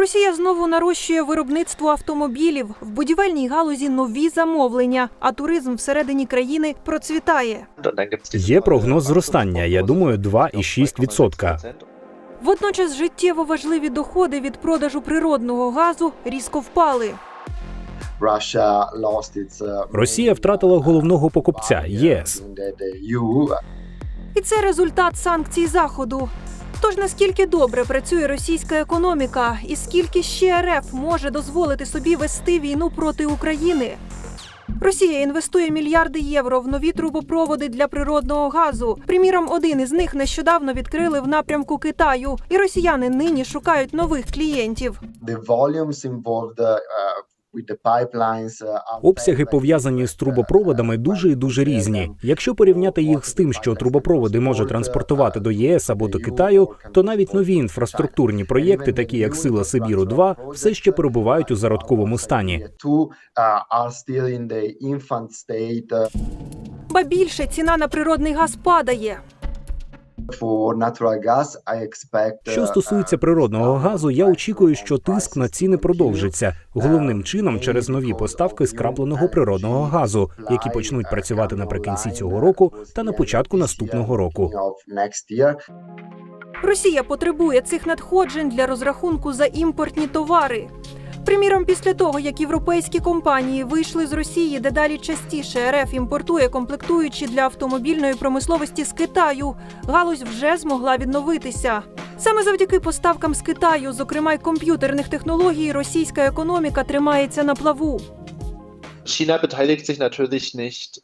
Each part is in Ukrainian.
Росія знову нарощує виробництво автомобілів в будівельній галузі нові замовлення, а туризм всередині країни процвітає. Є прогноз зростання. Я думаю, 2,6%. Водночас життєво важливі доходи від продажу природного газу різко впали. Uh, Росія втратила головного покупця ЄС. І це результат санкцій заходу. Тож наскільки добре працює російська економіка, і скільки ще РФ може дозволити собі вести війну проти України? Росія інвестує мільярди євро в нові трубопроводи для природного газу. Приміром, один із них нещодавно відкрили в напрямку Китаю, і росіяни нині шукають нових клієнтів. The volumes involved uh, Обсяги пов'язані з трубопроводами дуже і дуже різні. Якщо порівняти їх з тим, що трубопроводи може транспортувати до ЄС або до Китаю, то навіть нові інфраструктурні проєкти, такі як Сила Сибіру 2 все ще перебувають у зародковому стані. Ба більше ціна на природний газ падає. Що стосується природного газу, я очікую, що тиск на ціни продовжиться головним чином через нові поставки скрапленого природного газу, які почнуть працювати наприкінці цього року та на початку наступного року. Росія потребує цих надходжень для розрахунку за імпортні товари. Приміром, після того, як європейські компанії вийшли з Росії, дедалі частіше РФ імпортує комплектуючі для автомобільної промисловості з Китаю. Галузь вже змогла відновитися. Саме завдяки поставкам з Китаю, зокрема й комп'ютерних технологій, російська економіка тримається на плаву.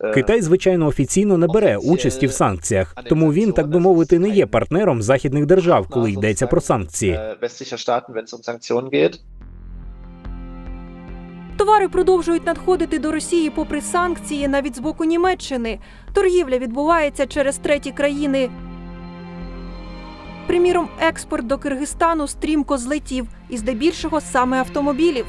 Äh, Китай, звичайно, офіційно не бере участі в санкціях, тому він, так би мовити, не є партнером західних держав, коли йдеться про санкції. Товари продовжують надходити до Росії попри санкції, навіть з боку Німеччини. Торгівля відбувається через треті країни. Приміром, експорт до Киргизстану стрімко злетів, і здебільшого саме автомобілів.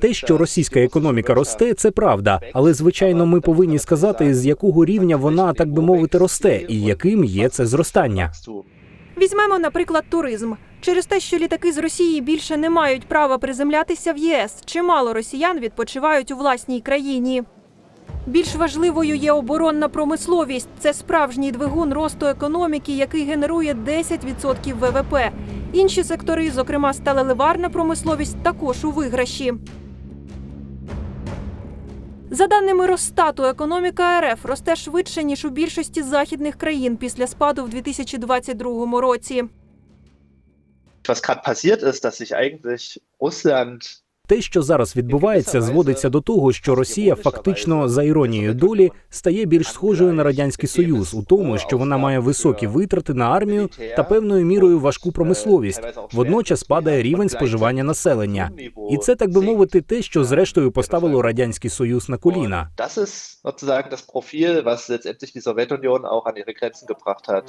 Те, що російська економіка росте, це правда. Але звичайно, ми повинні сказати, з якого рівня вона, так би мовити, росте, і яким є це зростання. Візьмемо, наприклад, туризм. Через те, що літаки з Росії більше не мають права приземлятися в ЄС, чимало росіян відпочивають у власній країні. Більш важливою є оборонна промисловість. Це справжній двигун росту економіки, який генерує 10% ВВП. Інші сектори, зокрема сталеливарна промисловість, також у виграші. За даними Росстату, економіка РФ росте швидше ніж у більшості західних країн після спаду в 2022 році. Was gerade passiert ist, dass sich eigentlich Russland Те, що зараз відбувається, зводиться до того, що Росія фактично за іронією долі стає більш схожою на радянський союз у тому, що вона має високі витрати на армію та певною мірою важку промисловість. Водночас падає рівень споживання населення, і це так би мовити, те, що зрештою поставило радянський союз на коліна. Die Sowjetunion auch an ihre Grenzen gebracht hat.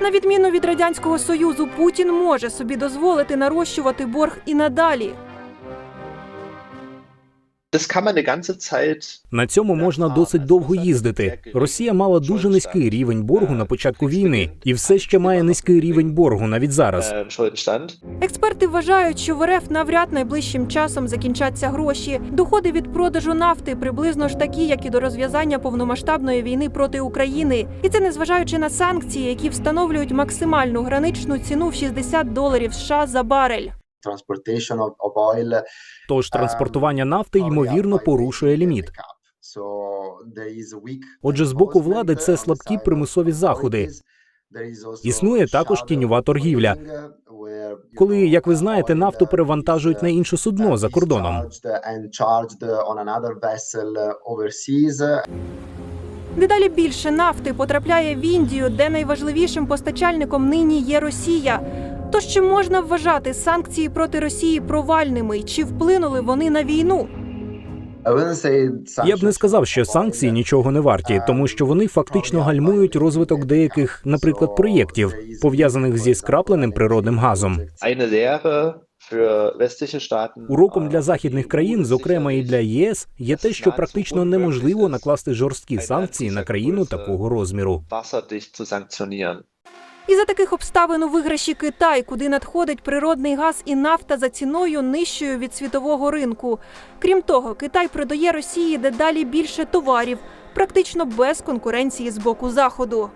На відміну від радянського союзу, Путін може собі дозволити нарощувати борг і надалі. На цьому можна досить довго їздити. Росія мала дуже низький рівень боргу на початку війни, і все ще має низький рівень боргу навіть зараз. äh. Експерти вважають, що в РФ навряд найближчим часом закінчаться гроші. Доходи від продажу нафти приблизно ж такі, як і до розв'язання повномасштабної війни проти України. І це незважаючи на санкції, які встановлюють максимальну граничну ціну в 60 доларів США за барель. Transportation of, of oil. Тож транспортування нафти ймовірно порушує ліміт. Отже, з боку влади це слабкі примусові заходи. Існує також тіньова торгівля, коли, як ви знаєте, нафту перевантажують на інше судно за кордоном. Дедалі більше нафти потрапляє в Індію, де найважливішим постачальником нині є Росія. Тож чи можна вважати санкції проти Росії провальними? Чи вплинули вони на війну? Я б не сказав, що санкції нічого не варті, тому що вони фактично гальмують розвиток деяких, наприклад, проєктів пов'язаних зі скрапленим природним газом. Уроком для західних країн, зокрема і для ЄС, є те, що практично неможливо накласти жорсткі санкції на країну такого розміру. І за таких обставин у виграші Китай, куди надходить природний газ і нафта за ціною нижчою від світового ринку. Крім того, Китай продає Росії дедалі більше товарів, практично без конкуренції з боку заходу.